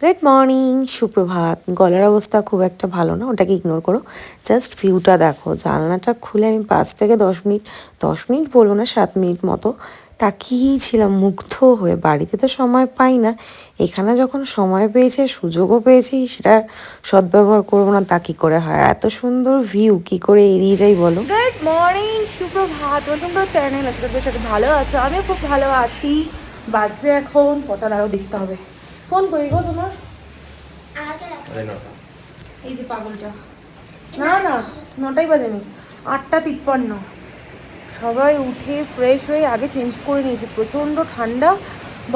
Good morning সুপ্রভাত। গলার অবস্থা খুব একটা ভালো না, ওটাকে ইগনোর করো। জাস্ট ভিউটা দেখো, জানলাটা খুলে আমি পাঁচ থেকে দশ মিনিট দশ মিনিট বলব না, সাত মিনিট মতো তাকিয়েই ছিলাম, মুগ্ধ হয়ে। বাড়িতে তো সময় পাই না। এখানে যখন সময় পেয়েছে, সুযোগও পেয়েছি, সেটা সদ্ব্যবহার করব না, তা কী করে হয়? এত সুন্দর ভিউ কি করে এড়িয়ে যাই বলো? গুড মর্নিং সুপ্রভাত। ওয়েলকাম টু চ্যানেল করি সাথে ভালো আছো, আমিও খুব ভালো আছি। বাজছে এখন কটা আরও দেখতে হবে। ফোন করি গো তোমার? এই যে পাগলটা না না নটাই বাজেনি আটটা তিপ্পান্ন। সবাই উঠে ফ্রেশ হয়ে আগে চেঞ্জ করে নিয়েছে প্রচণ্ড ঠান্ডা।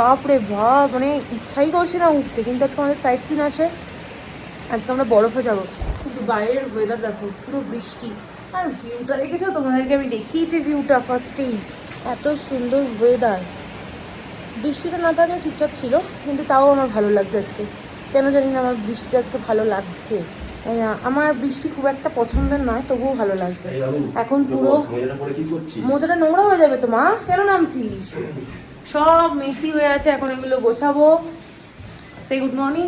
বাপরে বাপ মানে ইচ্ছাই করছে না উঠতে কিন্তু আজকে আমাদের সাইড সিন আছে আজকে আমরা বরফে যাব। কিন্তু বাইরের ওয়েদার দেখো পুরো বৃষ্টি। আর ভিউটা দেখেছ? তোমাদেরকে আমি দেখিয়েছি ভিউটা ফার্স্টেই এত সুন্দর ওয়েদার বৃষ্টিটা না থাকলে ঠিকঠাক ছিল কিন্তু তাও আমার ভালো লাগছে আজকে। কেন জানি না আমার বৃষ্টিটা আজকে ভালো লাগছে। আমার বৃষ্টি খুব একটা পছন্দের নয় তবুও ভালো লাগছে। এখন পুরো মোজাটা নোংরা হয়ে যাবে তো মা? কেন নামছিস? সব মেসি হয়ে আছে এখন এগুলো গোছাবো। সে গুড মর্নিং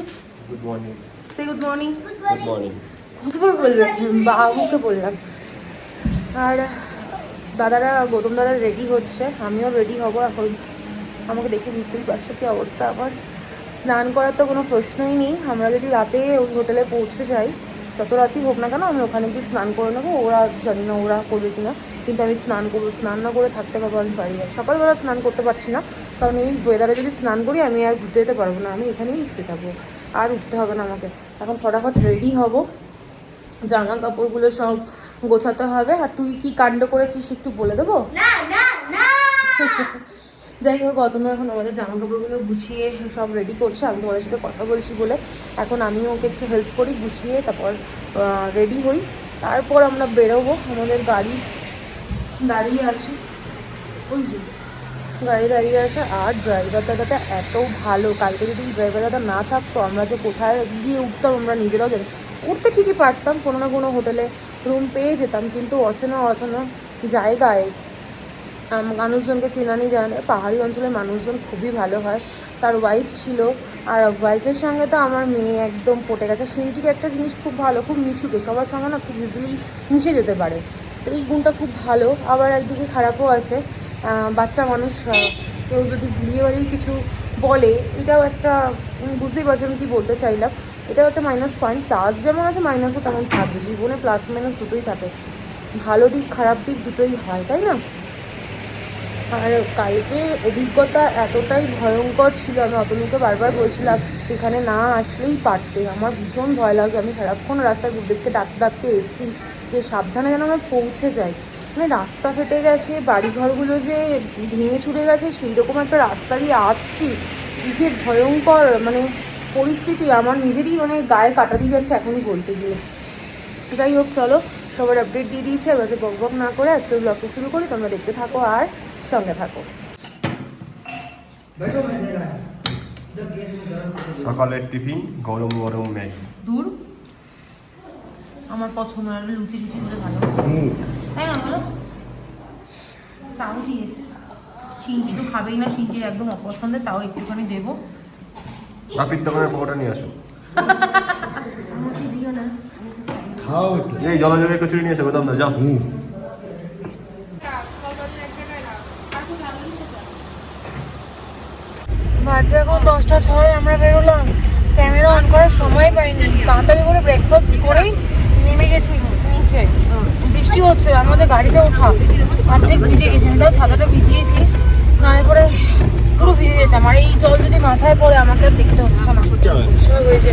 গুড মর্নিং সে গুড মর্নিং গুড মর্নিং কতবার বলবে? বাবুকে বললাম। আর দাদারা গৌতম দাদা রেডি হচ্ছে আমিও রেডি হব এখন। আমাকে দেখে বুঝতেই পারছ কি অবস্থা আমার। স্নান করার তো কোনো প্রশ্নই নেই। আমরা যদি রাতে ওই হোটেলে পৌঁছে যাই যত রাতই হোক না কেন আমি ওখানে গিয়ে স্নান করে নেব। ওরা জানি না ওরা করবে কি না। কিন্তু আমি স্নান করব স্নান না করে থাকতে পারব আমি বাড়ি না সকালবেলা স্নান করতে পারছি না। কারণ এই ওয়েদারে যদি স্নান করি আমি আর ঘুরতে যেতে পারব না। আমি এখানেই শুয়ে থাকব। আর উঠতে হবে না আমাকে। এখন ফটাফট রেডি হব। জামা কাপড়গুলো সব গোছাতে হবে। আর তুই কি কাণ্ড করেছিস একটু বলে দেবো? যাই হোক অতনু এখন আমাদের জামা কাপড়গুলো গুছিয়ে সব রেডি করছে। আমি তোমাদের সাথে কথা বলছি বলে এখন আমিও ওকে একটু হেল্প করি, গুছিয়ে তারপর রেডি হই। তারপর আমরা বেরোবো। আমাদের গাড়ি দাঁড়িয়ে আছে। ওই যে, গাড়ি দাঁড়িয়ে আছে। আর ড্রাইভার দাদাটা এত ভালো। কালকে যদি ড্রাইভার দাদা না থাকতো, আমরা যে কোথায় গিয়ে উঠতাম, আমরা নিজেরাও জানি। উঠতে ঠিকই পারতাম। কোনো না কোনো হোটেলে রুম পেয়ে যেতাম। কিন্তু অচেনা অচেনা জায়গায় মানুষজনকে চেনানি যায় না পাহাড়ি অঞ্চলের মানুষজন খুবই ভালো হয়। তার ওয়াইফ ছিল। আর ওয়াইফের সঙ্গে তো আমার মেয়ে একদম পটে গেছে। সিনটির একটা জিনিস খুব ভালো, খুব মিশুকে। সবার সঙ্গে না খুব ইজিলি মিশে যেতে পারে। তো এই গুণটা খুব ভালো। আবার একদিকে খারাপও আছে। বাচ্চা মানুষ কেউ যদি বিয়ে বাড়ি কিছু বলে, এটাও একটা বুঝতেই পারছ আমি কী বলতে চাইলাম। এটাও একটা মাইনাস পয়েন্ট প্লাস যেমন আছে মাইনাসও তেমন থাকবে। জীবনে প্লাস মাইনাস দুটোই থাকে। ভালো দিক, খারাপ দিক দুটোই হয়, তাই না? আর কালকে অভিজ্ঞতা এতটাই ভয়ঙ্কর ছিল, আমি অতনুকে বারবার বলছিলাম, এখানে না আসলেই পারতে। আমার ভীষণ ভয় লাগছে, আমি সারাক্ষণ রাস্তায় দেখতে ডাকতে ডাকতে এসেছি যে সাবধানে যেন আমরা পৌঁছে যাই মানে রাস্তা ফেটে গেছে, বাড়িঘরগুলো যে ভেঙে ছুটে গেছে সেই রকম একটা রাস্তা দিয়ে আসছি যে ভয়ঙ্কর মানে পরিস্থিতি আমার নিজেরই মানে গায়ে কাটা দিয়ে যাচ্ছে এখনই বলতে গিয়ে। যাই হোক, চলো, সবার আপডেট দিয়ে দিয়েছে, এবার বক বক না করে আজকের ব্লগটা শুরু করি, তোমরা দেখতে থাকো আর সঙ্গে থাকো। সকালের টিফিন গরম গরম ম্যাগি। দূর? আমার পছন্দ আর লুচি লুচি করে ভালো। তাই না বলো? চাও দিয়েছে। সিনটি তো খাবেই না সিনটির একদম অপছন্দের তাও একটুখানি দেবো। বাপির দোকানের পকোড়া নিয়ে আসো। দিও না। এই জলযোগের কচুরি নিয়ে এসো গোদাম দা যাও বাজে এখন দশটা ছয় আমরা বেরোলাম। ক্যামেরা অন করার সময় পাইনি। তাড়াতাড়ি করে ব্রেকফাস্ট করেই নেমে গেছি নিচে। বৃষ্টি হচ্ছে আমাদের গাড়িতে ওঠা। অর্ধেক ভিজে গেছি আমি তাও ছাতাটা ভিজিয়েছি। না পরে পুরো ভিজে যেতাম। আর এই জল যদি মাথায় পড়ে আমাকে আর দেখতে হচ্ছে না। সব হয়েছে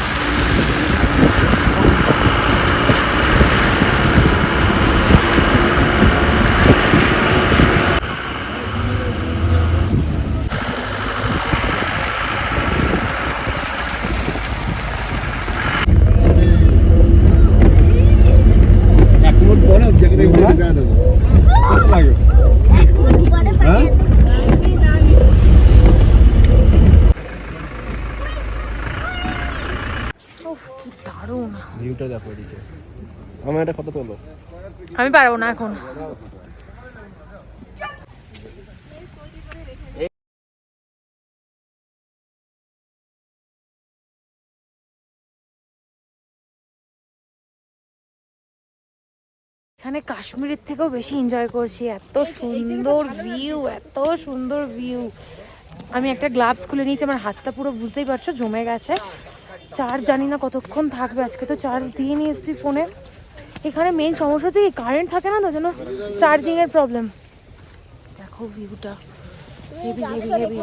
এক মিনিট পরে যেখানে ঘুরে বেড়া দেবো লাগে হ্যাঁ উফ কি দারুণ পারব না ভিউটা দেখো এদিকে আমার একটা কথা তোলো আমি পারব না এখন। এখানে কাশ্মীরের থেকেও বেশি এনজয় করছি। এত সুন্দর ভিউ এত সুন্দর ভিউ আমি একটা গ্লাভস খুলে নিয়েছি আমার হাতটা পুরো বুঝতেই পারছ জমে গেছে। চার্জ জানি না কতক্ষণ থাকবে আজকে তো চার্জ দিয়ে নিয়ে এসেছি ফোনে এখানে মেন সমস্যা হচ্ছে কি কারেন্ট থাকে না তো যেন চার্জিং এর প্রবলেম দেখো ভিউটা হেভি হেভি হেভি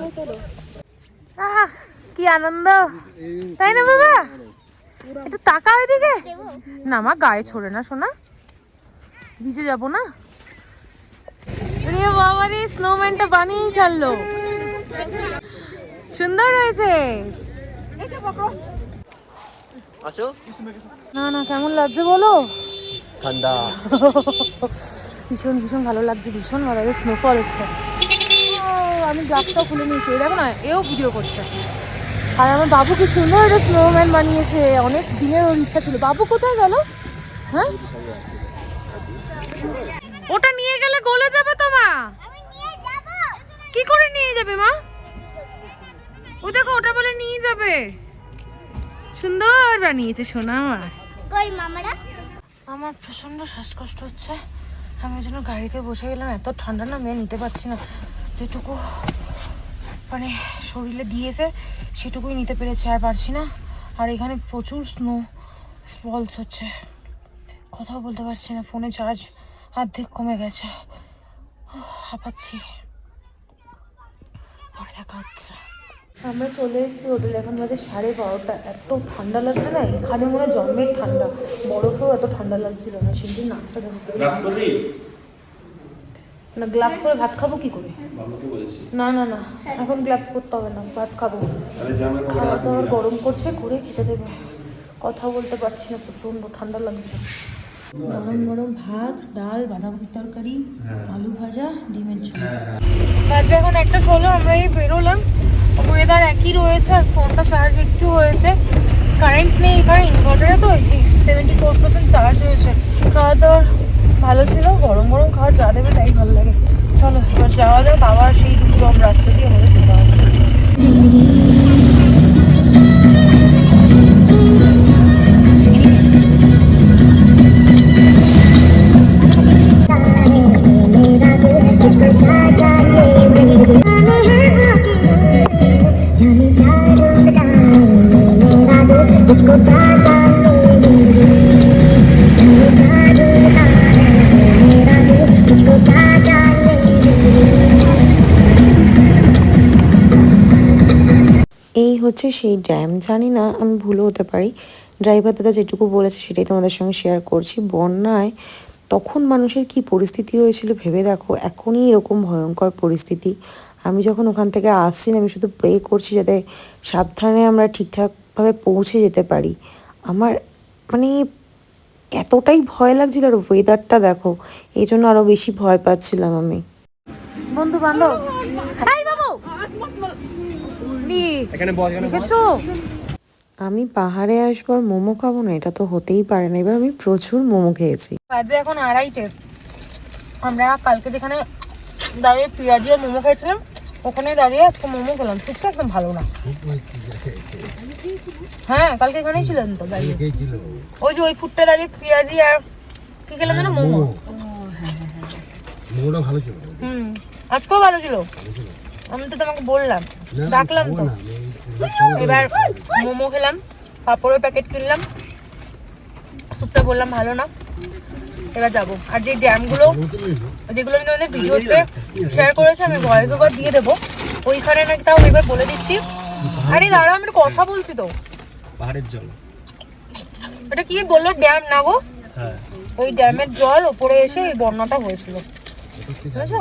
আহ কি আনন্দ। তাই না বাবা? একটু তাকাও এদিকে। না মা গায়ে ছড়ে না শোনা ভিজে যাব না। রে বাবা রে স্নোম্যানটা বানিয়েই ছাড়লো। সুন্দর হয়েছে। আসো। না না কেমন লাগছে বলো? ঠান্ডা। ভীষণ ভীষণ ভালো লাগছে ভীষণ ভালো লাগছে স্নোফল হচ্ছে। ও, আমি গ্লাভসটাও খুলে নিয়েছি এই দেখো না এও ভিডিও করছে। আর আমার বাবু কি সুন্দর একটা স্নোম্যান বানিয়েছে অনেক দিনের ওর ইচ্ছা ছিল। বাবু কোথায় গেল? হ্যাঁ? ওটা নিয়ে গেলে গলে যাবে তো মা? কি করে নিয়ে যাবে মা? ও দেখো ওটা বলে নিয়ে যাবে। সুন্দর বানিয়েছে সোনা আমার। কই মামারা? আমার প্রচণ্ড শ্বাসকষ্ট হচ্ছে। আমি ওই জন্য গাড়িতে বসে গেলাম, এত ঠান্ডা না মেয়ে নিতে পারছি না। যেটুকু মানে শরীরে দিয়েছে, সেটুকুই নিতে পেরেছি, আর পারছি না। আর এখানে প্রচুর স্নো ফলস হচ্ছে। কথাও বলতে পারছি না, ফোনে চার্জ অর্ধেক কমে গেছে। হাঁপাচ্ছি। পরে দেখা হচ্ছে। আমরা চলে এসেছি হোটেলে এখন বাজে সাড়ে বারোটা। এত ঠান্ডা লাগছে না? এখানে মনে হয় জন্মের ঠান্ডা। বরফেও এত ঠান্ডা লাগছিল না। সেদিন নাকটা না গ্লাভস পরে ভাত খাব কি করে? না না না। এখন গ্লাভস করতে হবে না। ভাত খাব। খাওয়া দাওয়ার গরম করছে করে খেতে দেবে। কথা বলতে পারছি না প্রচণ্ড ঠান্ডা লাগছে। গরম গরম ভাত ডাল বাঁধাকপির তরকারি আলু ভাজা ডিমের ঝোল। বাজে এখন একটা ষোলো আমরা এই বেরোলাম। ওয়েদার একই রয়েছে আর ফোনটা চার্জ একটু হয়েছে। কারেন্ট নেই এখানে ইনভার্টারে তো সেভেন্টি ফোর পার্সেন্ট চার্জ হয়েছে। খাওয়া দাওয়ার ভালো ছিল, গরম গরম খাওয়ার যা দেবে তাই ভালো লাগে। চলো, এবার যাওয়া যাক, আবার সেই দুর্গম রাস্তা দিয়ে আমাদের যেতে হবে। হচ্ছে সেই ড্যাম জানি না আমি ভুলও হতে পারি। ড্রাইভার দাদা যেটুকু বলেছে সেটাই তোমাদের সঙ্গে শেয়ার করছি। বন্যায় তখন মানুষের কি পরিস্থিতি হয়েছিল ভেবে দেখো এখনই এরকম ভয়ঙ্কর পরিস্থিতি। আমি যখন ওখান থেকে আসছি না আমি শুধু প্রে করছি যাতে সাবধানে আমরা ঠিকঠাকভাবে পৌঁছে যেতে পারি। আমার মানে এতটাই ভয় লাগছিল আর ওয়েদারটা দেখো এই জন্য আরও বেশি ভয় পাচ্ছিলাম আমি। বন্ধু বান্ধব বাবু! নি, এখানে বস এখানে দেখেছ? আমি পাহাড়ে আসব আর মোমো খাব না এটা তো হতেই পারে না। এবার আমি প্রচুর মোমো খেয়েছি। বাজে এখন আড়াইটে। আমরা কালকে যেখানে দাঁড়িয়ে পেঁয়াজি আর মোমো খেয়েছিলাম ওখানে দাঁড়িয়ে একটা মোমো খেলাম। সুপটা একদম ভালো না। হ্যাঁ কালকে এখানেই ছিলেন তো দাঁড়িয়ে। ওই যে ওই ফুটটা দাঁড়িয়ে পেঁয়াজি আর কি খেলাম যেন? মোমো। মোমোটা ভালো ছিল। হুম আজকেও ভালো ছিল। আমি তো তোমাকে বললাম। ডাকলাম তো। এবার মোমো খেলাম পাপড়ের প্যাকেট কিনলাম। স্যুপটা বললাম ভালো না। এবার যাব। আর যে ড্যামগুলো যেগুলো আমি তোমাদের ভিডিওতে শেয়ার করেছি আমি ভয়েস ওভার দিয়ে দেবো। ওইখানে নাকি তাও এবার বলে দিচ্ছি। আরে দাঁড়া আমি কথা বলছি তো। পাহাড়ের জল। এটা কি বলল ড্যাম না গো? হ্যাঁ। ওই ড্যামের জল ওপরে এসে এই বন্যাটা হয়েছিল। বুঝেছ?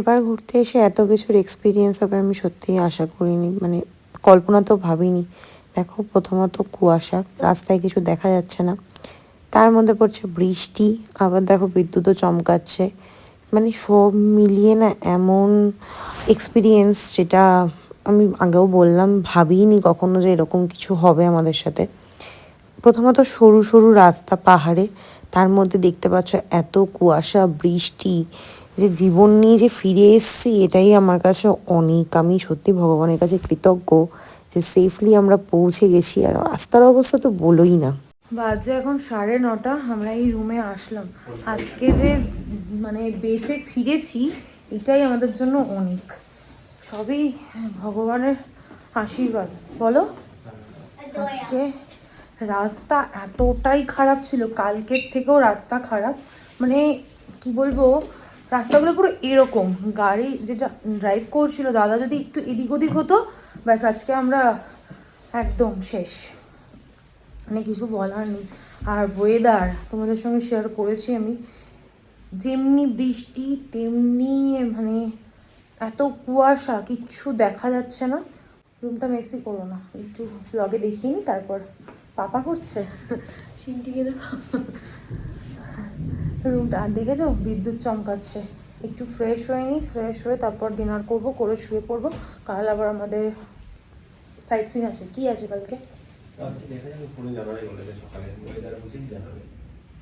এবার ঘুরতে এসে এত কিছুর এক্সপিরিয়েন্স হবে আমি সত্যিই আশা করিনি মানে কল্পনা তো ভাবিনি। দেখো, প্রথমত কুয়াশা, রাস্তায় কিছু দেখা যাচ্ছে না। তার মধ্যে পড়ছে বৃষ্টি, আবার দেখো বিদ্যুৎও চমকাচ্ছে। মানে সব মিলিয়ে না এমন এক্সপিরিয়েন্স যেটা আমি আগেও বললাম, ভাবিনি কখনো যে এরকম কিছু হবে আমাদের সাথে। প্রথমত সরু সরু রাস্তা পাহাড়ে, তার মধ্যে দেখতে পাচ্ছ এত কুয়াশা, বৃষ্টি যে জীবন নিয়ে যে ফিরে এসেছি, এটাই আমার কাছে অনেক। আমি সত্যি ভগবানের কাছে কৃতজ্ঞ যে সেফলি আমরা পৌঁছে গেছি। আর রাস্তার অবস্থা তো বলোই না। বাজে এখন সাড়ে নটা, আমরা এই রুমে আসলাম। আজকে যে মানে বেঁচে ফিরেছি, এটাই আমাদের জন্য অনেক। সবই ভগবানের আশীর্বাদ। বলো? আজকে রাস্তা এতটাই খারাপ ছিল, কালকের থেকেও রাস্তা খারাপ। মানে কি বলব রাস্তাগুলো পুরো এরকম। গাড়ি যেটা ড্রাইভ করছিল, দাদা যদি একটু এদিক ওদিক হতো, ব্যাস আজকে আমরা একদম শেষ। মানে কিছু বলার নেই। আর ওয়েদার তোমাদের সঙ্গে শেয়ার করেছি আমি। যেমনি বৃষ্টি, তেমনি মানে এত কুয়াশা, কিচ্ছু দেখা যাচ্ছে না। রুমটা মেসি করো না। একটু ব্লগে দেখিনি তারপর পাপা করছে? সিনটিকে দেখো রুমটা। আর দেখেছ? বিদ্যুৎ চমকাচ্ছে। একটু ফ্রেশ হয়ে নিই ফ্রেশ হয়ে তারপর ডিনার করব করে শুয়ে পড়ব। কাল আবার আমাদের সাইট সিন আছে। কি আছে কালকে?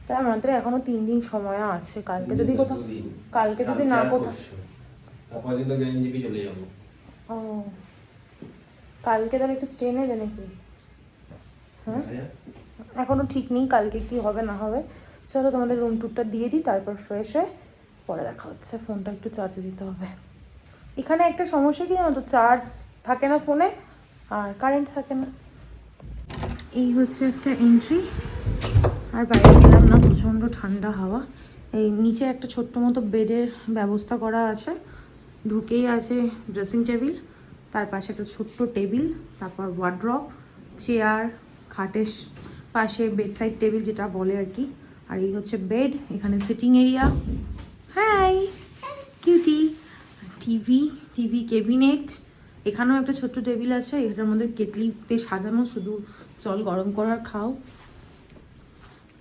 তাই আমাদের এখনও তিন দিন সময় আছে। কালকে যদি কোথাও কালকে যদি না কোথাও চলে যাব। ও। কালকে তাহলে একটু স্টে নেবে নাকি? হ্যাঁ? এখনও ঠিক নেই কালকে কি হবে না হবে। চলো তোমাদের রুম টুরটা দিয়ে দিই, তারপর ফ্রেশ হয়ে পরে দেখা হচ্ছে। ফোনটা একটু চার্জে দিতে হবে। এখানে একটা সমস্যা কি জানো তো? চার্জ থাকে না ফোনে আর কারেন্ট থাকে না। এই হচ্ছে একটা এন্ট্রি আর বাইরে গেলাম না, প্রচণ্ড ঠান্ডা হাওয়া। এই নিচে একটা ছোট্ট মতো বেডের ব্যবস্থা করা আছে। ঢুকেই আছে ড্রেসিং টেবিল তার পাশে একটা ছোট্ট টেবিল তারপর ওয়ার্ড্রপ চেয়ার খাটের পাশে বেড সাইড টেবিল যেটা বলে আর কি। আর এই হচ্ছে বেড এখানে sitting area hi cutie TV TV cabinet এখানেও একটা ছোট্ট টেবিল আছে, এটার মধ্যে কেটলিতে সাজানো, শুধু জল গরম করার খাও।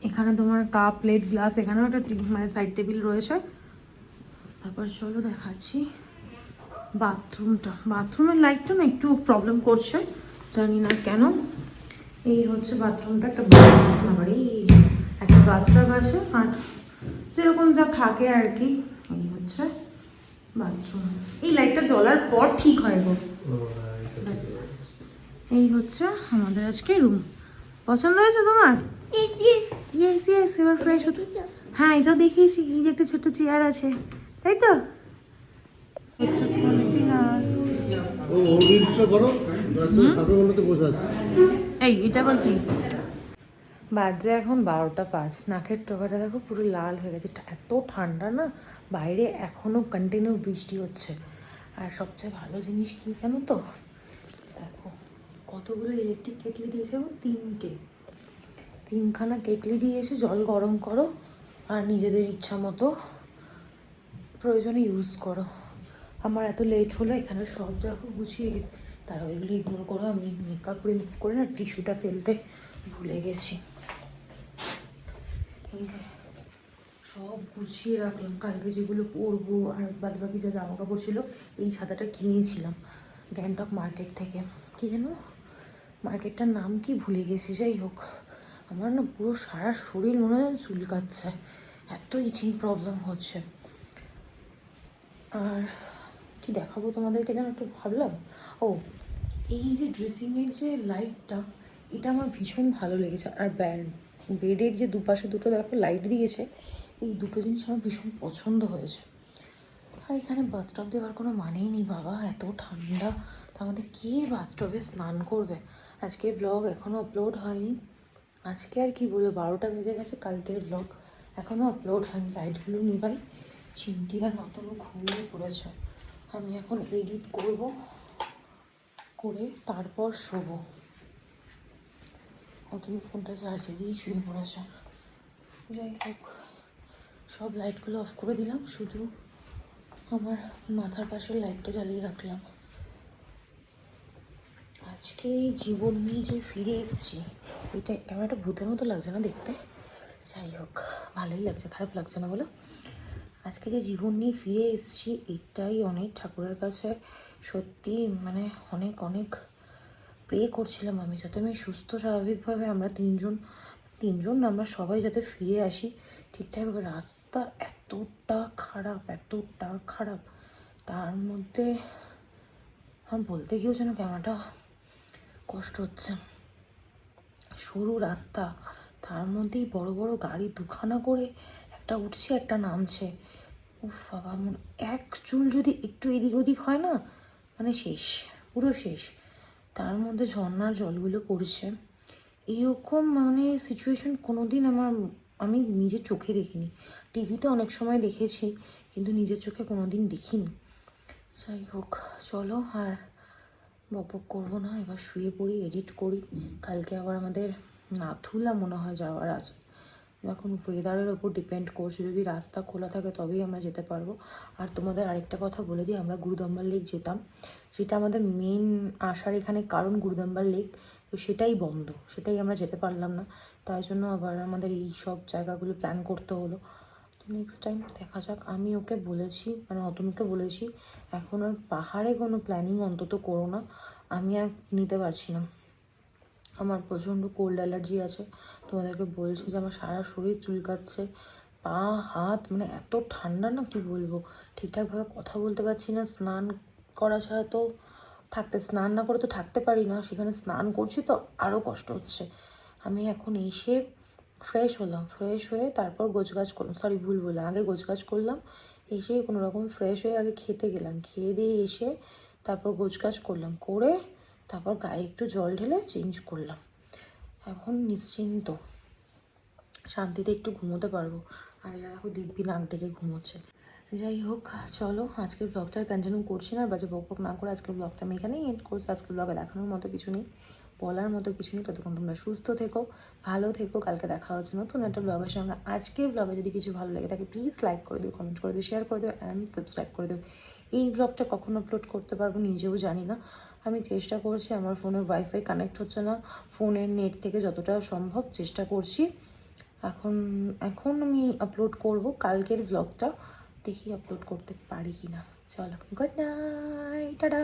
এখানে তোমার কাপ প্লেট গ্লাস এখানেও একটা মানে সাইড টেবিল রয়েছে। তারপর চলো দেখাচ্ছি বাথরুমটা বাথরুমের লাইটটা না একটু প্রবলেম করছে, জানি না কেন। এই হচ্ছে বাথরুমটা একটা একটা বাথটাব আছে আর যেরকম যা থাকে আর কি এই হচ্ছে বাথরুম এই লাইটটা জ্বলার পর ঠিক হয় গো। ব্যাস। এই হচ্ছে আমাদের আজকে রুম পছন্দ হয়েছে তোমার? Yes, yes. ইয়েস ইয়েস এবার ফ্রেশ হতে হ্যাঁ এটাও দেখিয়েছি এই যে একটা ছোট্ট চেয়ার আছে। তাই তো? এই এটা আবার কি? বাজে এখন বারোটা পাঁচ। নাকের টোকাটা দেখো পুরো লাল হয়ে গেছে। এত ঠান্ডা না? বাইরে এখনও কন্টিনিউ বৃষ্টি হচ্ছে। আর সবচেয়ে ভালো জিনিস কি জানো তো? দেখো, কতগুলো ইলেকট্রিক কেটলি দিয়েছে গো, তিনটে। তিনখানা কেটলি দিয়েছে জল গরম করো আর নিজেদের ইচ্ছা মতো প্রয়োজনে ইউজ করো। আমার এত লেট হলো, এখানে সব দেখো গুছিয়ে গেছি তারা ওইগুলো ইগনোর করো, আমি মেকআপ রিমুভ করে না টিস্যুটা ফেলতে ভুলে গেছি। সব গুছিয়ে রাখলাম। কালকে যেগুলো পরবো আর বাদ বাকি যা জামা কাপড় ছিল, এই ছাতাটা কিনেছিলাম গ্যাংটক মার্কেট থেকে। কি যেন মার্কেটটার নাম কি ভুলে গেছি, যাই হোক। আমার না পুরো সারা শরীর মনে হয় চুলকাচ্ছে এত ইচিং প্রবলেম হচ্ছে। আর কি দেখাবো তোমাদেরকে যেন একটু ভাবলাম? ও, এই যে ড্রেসিংয়ের যে লাইটটা এটা আমার ভীষণ ভালো লেগেছে। আর ব্যান্ড বেডের যে দুপাশে দুটো দেখো লাইট দিয়েছে, এই দুটো জিনিস আমার ভীষণ পছন্দ হয়েছে। আর এখানে বাথটব দেওয়ার কোনো মানেই নেই বাবা, এত ঠান্ডা। তা আমাদের কে বাথটবে স্নান করবে? আজকে ব্লগ এখনও আপলোড হয়নি। আজকে আর কি বলব, বারোটা বেজে গেছে, কালকের ব্লগ এখনও আপলোড হয়নি। লাইটগুলো নিবাই চিমটি আর নতুন ঘুমিয়ে পড়েছে। আমি এখন এডিট করব, করে তারপর শোবো। নতুন ফোনটা চার্জে দিয়ে শুয়ে পড়েছে যাই হোক, সব লাইটগুলো অফ করে দিলাম, শুধু আমার মাথার পাশে লাইটটা জ্বালিয়ে রাখলাম। আজকে জীবন নিয়ে যে ফিরে এসেছি, এটা কেমন একটা ভূতের মতো লাগছে না দেখতে? যাই হোক, ভালোই লাগছে, খারাপ লাগছে না বলো? আজকে যে জীবন নিয়ে ফিরে এসেছি, এটাই অনেক ঠাকুরের কাছে সত্যি মানে অনেক অনেক প্রে করছিলাম আমি যাতে আমি সুস্থ, স্বাভাবিকভাবে আমরা তিনজন তিনজন আমরা সবাই যাতে ফিরে আসি। ঠিকঠাকভাবে রাস্তা এতটা খারাপ এতটা খারাপ। তার মধ্যে আমার বলতে গিয়েও যেন কেমনটা কষ্ট হচ্ছে। সরু রাস্তা, তার মধ্যেই বড় বড় গাড়ি দুখানা করে একটা উঠছে, একটা নামছে। উফ বাবা, মনে, এক চুল যদি একটু এদিক ওদিক হয় না মানে শেষ, পুরো শেষ। তার মধ্যে ঝর্নার জলগুলো পড়ছে। এরকম মানে সিচুয়েশন কোনো দিন আমার, আমি নিজের চোখে দেখিনি। টিভিতে অনেক সময় দেখেছি, কিন্তু নিজের চোখে কোনো দিন দেখিনি। যাই হোক, চলো আর বকবক করব না, এবার শুয়ে পড়ি এডিট করি। কালকে আবার আমাদের নাথুলা মনে হয় যাওয়ার আছে। এখন ওয়েদারের ওপর ডিপেন্ড করছে। যদি রাস্তা খোলা থাকে তবেই আমরা যেতে পারব। আর তোমাদের আরেকটা কথা বলে দিই, আমরা গুরুদম্বার লেক যেতাম, যেটা আমাদের মেন আসার এখানে কারণ গুরুদম্বার লেক তো সেটাই বন্ধ, সেটাই আমরা যেতে পারলাম না। তাই জন্য আবার আমাদের এই সব জায়গাগুলো প্ল্যান করতে হলো। তো নেক্সট টাইম দেখা যাক। আমি ওকে বলেছি মানে অতনুকে বলেছি, এখন আর পাহাড়ে কোনো প্ল্যানিং অন্তত করো না। আমি আর নিতে পারছি না। আমার প্রচণ্ড কোল্ড অ্যালার্জি আছে। তোমাদেরকে বলছি যে আমার সারা শরীর চুলকাচ্ছে, পা, হাত মানে এত ঠান্ডা না কি বলব? ঠিকঠাকভাবে কথা বলতে পারছি না, স্নান করা ছাড়া তো থাকতে, স্নান না করে তো থাকতে পারি না, সেখানে স্নান করছি তো আরও কষ্ট হচ্ছে। আমি এখন এসে ফ্রেশ হলাম ফ্রেশ হয়ে তারপর গোছগাছ করলাম সরি ভুল বললাম, আগে গোছগাছ করলাম, এসে কোনো রকম ফ্রেশ হয়ে আগে খেতে গেলাম, খেয়ে দিয়ে এসে তারপর গোছগাছ করলাম, করে তারপর গায়ে একটু জল ঢেলে চেঞ্জ করলাম। এখন নিশ্চিন্ত। শান্তিতে একটু ঘুমোতে পারব। আর এরা দেখো দিব্যি নাক ডেকে ঘুমোচ্ছে। যাই হোক, চলো আজকের ব্লগটা কন্টিনিউ করছি না। বাজে বক বক না করে আজকের ব্লগটা আমি এখানেই এন্ড করছি। আজকের ব্লগে দেখানোর মতো কিছু নেই, বলার মতো কিছু নেই। ততক্ষণ তোমরা সুস্থ থেকো, ভালো থেকো। কালকে দেখা হচ্ছে নতুন একটা ব্লগের সঙ্গে। আজকের ব্লগে যদি কিছু ভালো লাগে থাকে প্লিজ লাইক করে দিও কমেন্ট করে দিও শেয়ার করে দিও অ্যান্ড সাবস্ক্রাইব করে দিও। এই ব্লগটা কখন আপলোড করতে পারব নিজেও জানি না। আমি চেষ্টা করছি, আমার ফোনে ওয়াইফাই কানেক্ট হচ্ছে না, ফোনের নেট থেকে যতটা সম্ভব চেষ্টা করছি। এখন এখন আমি আপলোড করব, কালকের ব্লগটা দেখি আপলোড করতে পারি কি না চলো গুড নাইট টাটা